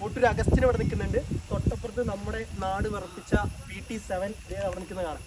കൂട്ടൂർ അഗസ്റ്റിന് ഇവിടെ നിൽക്കുന്നുണ്ട്. തൊട്ടപ്പുറത്ത് നമ്മുടെ നാട് വിറപ്പിച്ച പി ടി സെവൻ അവിടെ നിൽക്കുന്ന കാണാം.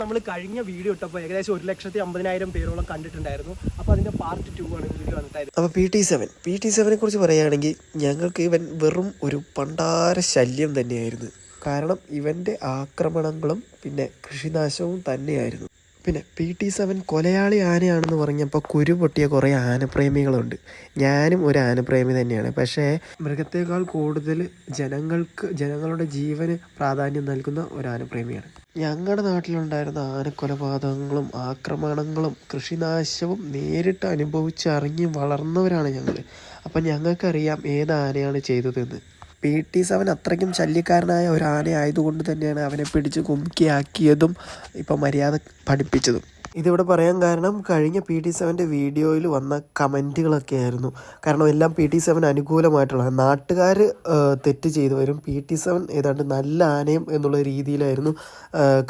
നമ്മൾ കഴിഞ്ഞ വീഡിയോ ഇട്ടപ്പോൾ ഏകദേശം ഒരു ലക്ഷത്തി അമ്പതിനായിരം പേരോളം കണ്ടിട്ടുണ്ടായിരുന്നു. അപ്പോൾ അതിന്റെ പാർട്ട് ടു ആണ് വീഡിയോ വന്നിട്ടായിരുന്നു അപ്പോൾ P T seven. P T സെവനെ കുറിച്ച് പറയുകയാണെങ്കിൽ ഞങ്ങൾക്ക് ഇവൻ വെറും ഒരു പണ്ടാര ശല്യം തന്നെയായിരുന്നു. കാരണം ഇവന്റെ ആക്രമണങ്ങളും പിന്നെ കൃഷിനാശവും തന്നെയായിരുന്നു. പിന്നെ പി ടി സെവൻ കൊലയാളി ആനയാണെന്ന് പറഞ്ഞപ്പോൾ കുരു പൊട്ടിയ കുറേ ആനപ്രേമികളുണ്ട്. ഞാനും ഒരു ആനപ്രേമി തന്നെയാണ്. പക്ഷേ മൃഗത്തേക്കാൾ കൂടുതൽ ജനങ്ങൾക്ക് ജനങ്ങളുടെ ജീവന് പ്രാധാന്യം നൽകുന്ന ഒരു ആനപ്രേമിയാണ്. ഞങ്ങളുടെ നാട്ടിലുണ്ടായിരുന്ന ആനക്കൊലപാതകങ്ങളും ആക്രമണങ്ങളും കൃഷിനാശവും നേരിട്ട് അനുഭവിച്ചറിഞ്ഞ് വളർന്നവരാണ് ഞങ്ങൾ അപ്പം ഞങ്ങൾക്കറിയാം ഏത് ആനയാണ് ചെയ്തതെന്ന്. പി ടി സെവൻ അത്രയ്ക്കും ശല്യക്കാരനായ ഒരു ആയതുകൊണ്ട് തന്നെയാണ് അവനെ പിടിച്ച് കുമുക്കിയാക്കിയതും ഇപ്പം മര്യാദ പഠിപ്പിച്ചതും. ഇതിവിടെ പറയാൻ കാരണം കഴിഞ്ഞ പി ടി സെവന്റെ വീഡിയോയിൽ വന്ന കമന്റുകളൊക്കെ ആയിരുന്നു. കാരണം എല്ലാം പി ടി സെവൻ അനുകൂലമായിട്ടുള്ള നാട്ടുകാർ തെറ്റ് ചെയ്തുവരും പി ടി സെവൻ ഏതാണ്ട് നല്ല ആനയും എന്നുള്ള രീതിയിലായിരുന്നു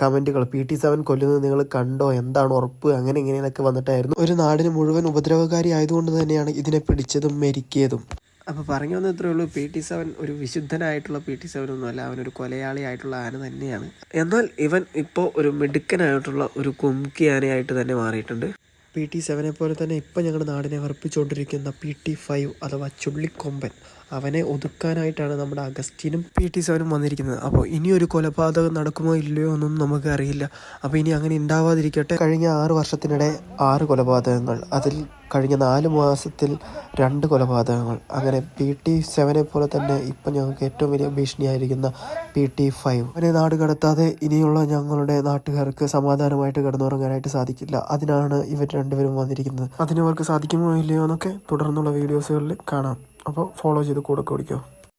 കമന്റുകൾ. പി ടി സെവൻ കൊല്ലുന്നത് നിങ്ങൾ കണ്ടോ? എന്താണ് ഉറപ്പ്? അങ്ങനെ ഇങ്ങനെയൊക്കെ വന്നിട്ടായിരുന്നു. ഒരു നാടിന് മുഴുവൻ ഉപദ്രവകാരി ആയതുകൊണ്ട് തന്നെയാണ് ഇതിനെ പിടിച്ചതും മെരുക്കിയതും. അപ്പോൾ പറഞ്ഞു വന്നത് ഇത്രയേ ഉള്ളൂ. പി ടി സെവൻ ഒരു വിശുദ്ധനായിട്ടുള്ള പി ടി സെവൻ ഒന്നുമല്ല അവനൊരു കൊലയാളി ആയിട്ടുള്ള ആന തന്നെയാണ്. എന്നാൽ ഇവൻ ഇപ്പോൾ ഒരു മിടുക്കനായിട്ടുള്ള ഒരു കുംക്കി ആനയായിട്ട് തന്നെ മാറിയിട്ടുണ്ട്. പി ടി സെവനെ പോലെ തന്നെ ഇപ്പം ഞങ്ങളുടെ നാടിനെ വർപ്പിച്ചുകൊണ്ടിരിക്കുന്ന പി ടി ഫൈവ് അഥവാ ചുള്ളിക്കൊമ്പൻ അവനെ ഒതുക്കാനായിട്ടാണ് നമ്മുടെ അഗസ്റ്റിനും പി ടി സെവനും വന്നിരിക്കുന്നത്. അപ്പോൾ ഇനി ഒരു കൊലപാതകം നടക്കുമോ ഇല്ലയോ എന്നൊന്നും നമുക്ക് അറിയില്ല. അപ്പോൾ ഇനി അങ്ങനെ ഉണ്ടാവാതിരിക്കട്ടെ. കഴിഞ്ഞ ആറ് വർഷത്തിനിടെ ആറ് കൊലപാതകങ്ങൾ അതിൽ കഴിഞ്ഞ നാല് മാസത്തിൽ രണ്ട് കൊലപാതകങ്ങൾ. അങ്ങനെ പി ടി സെവനെ പോലെ തന്നെ ഇപ്പം ഞങ്ങൾക്ക് ഏറ്റവും വലിയ ഭീഷണിയായിരിക്കുന്ന പി ടി ഫൈവ്. അവനെ നാട് കടത്താതെ ഇനിയുള്ള ഞങ്ങളുടെ നാട്ടുകാർക്ക് സമാധാനമായിട്ട് കിടന്നുറങ്ങാനായിട്ട് സാധിക്കില്ല. അതിനാണ് ഇവർ രണ്ടുപേരും വന്നിരിക്കുന്നത്. അതിന് അവർക്ക് സാധിക്കുമോ ഇല്ലയോ എന്നൊക്കെ തുടർന്നുള്ള വീഡിയോസുകളിൽ കാണാം. അപ്പോൾ ഫോളോ ചെയ്ത് കൂടെ ഓടിക്കോ.